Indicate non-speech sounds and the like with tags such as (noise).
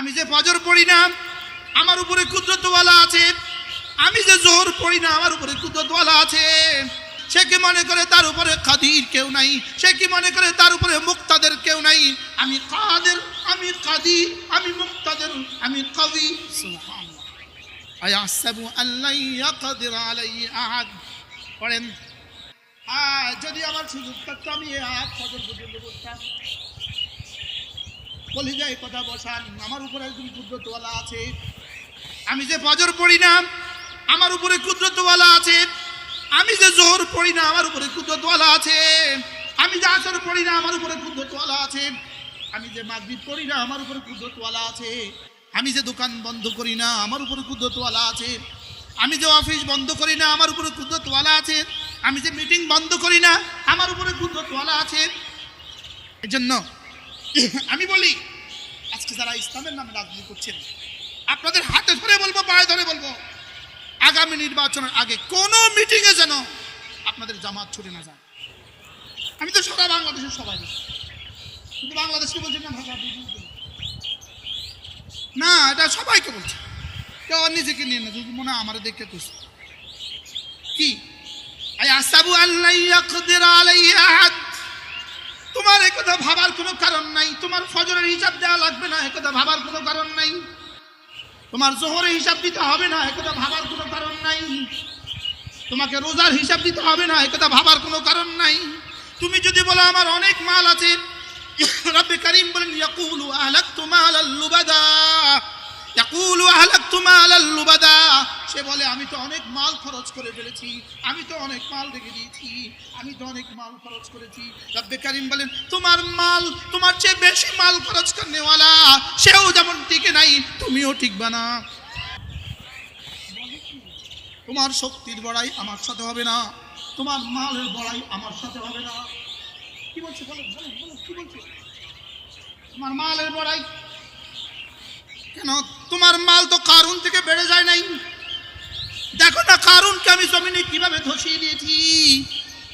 আমি যে ফজর পড়ি না, আমার উপরে কুদরতওয়ালা আছে। আমি যে জোহর পড়ি না, আমার উপরে কুদরতওয়ালা আছে। সে কি মনে করে তার উপরে কাদির কেউ নাই? সে কি মনে করে তার উপরে মুক্তাদের কেউ নাই? আমি কাদের? আমি কাদির? আমি মুক্তাদের? আমি কবি পড়েন। যদি আমার সুযোগ থাকতো আমি এই ফজর পর্যন্ত বলতাম বলি যায় কথা বসান, আমার উপরে একজন কুদরতওয়ালা আছে। আমি যে ফজর পড়ি না, আমার উপরে কুদরতওয়ালা আছে। আমি যে জোহর পড়ি না, আমার উপরে কুদরতওয়ালা আছে। আমি যে আসর পড়ি না, আমার উপরে কুদরতওয়ালা আছে। আমি যে মাগরিব পড়ি না, আমার উপরে কুদরতওয়ালা আছে। আমি যে দোকান বন্ধ করি না, আমার উপরে কুদরতওয়ালা আছে। আমি যে অফিস বন্ধ করি না, আমার উপরে কুদরতওয়ালা আছে। আমি যে মিটিং বন্ধ করি না, আমার উপরে কুদরতওয়ালা আছে। এজন্য (laughs) আমি বলি, আজকে যারা ইসলামের নামে রাজনীতি করছেন, আপনাদের হাতে ধরে বলব, পায়ে ধরে বলব, আগামী নির্বাচনের আগে কোনো মিটিংয়ে যেন আপনাদের জামাত ছুটে না যায়। আমি তো সারা বাংলাদেশের সবাই। কিন্তু বাংলাদেশকে বলছেন না না, এটা সবাইকে বলছে। কেউ নিজেকে নিয়ে না, যদি মনে আমার দেখে করছে কি? আসাবু আল্লাহ আলাইহি আহাদ তোমার একথা ভাবার কোনো কারণ নাই। তোমার ফজরের হিসাব দেওয়া লাগবে না, একথা ভাবার কোনো কারণ নাই। তোমার জোহরের হিসাব দিতে হবে না, একথা ভাবার কোনো কারণ নাই। তোমাকে রোজার হিসাব দিতে হবে না, একথা ভাবার কোনো কারণ নাই। তুমি যদি বলো আমার অনেক মাল আছে, রব্বে করিম বলেন, ইয়াকুলু আহলাকতু মালাল লুবাদা, ইয়াকুলু আহলাকতু মালাল লুবাদা। সে বলে, আমি তো অনেক মাল খরচ করে ফেলেছি, আমি তো অনেক মাল রেখে দিয়েছি, আমি তো অনেক মাল খরচ করেছি। রব্বে করিম বলেন, তোমার মাল, তোমার চেয়ে বেশি মাল খরচ করনেওয়ালা, সেও যেমন টিকে নাই, তুমিও টিকবা না। তোমার শক্তির বড়াই আমার সাথে হবে না, তোমার মালের বড়াই আমার সাথে হবে না। কি বলছো? বলো বলো কি বলছো? তোমার মালের বড়াই? কেন? তোমার মাল তো কারুন থেকে বেড়ে যায় নাই। আমি জমিনে কীভাবে ধসিয়ে দিয়েছি?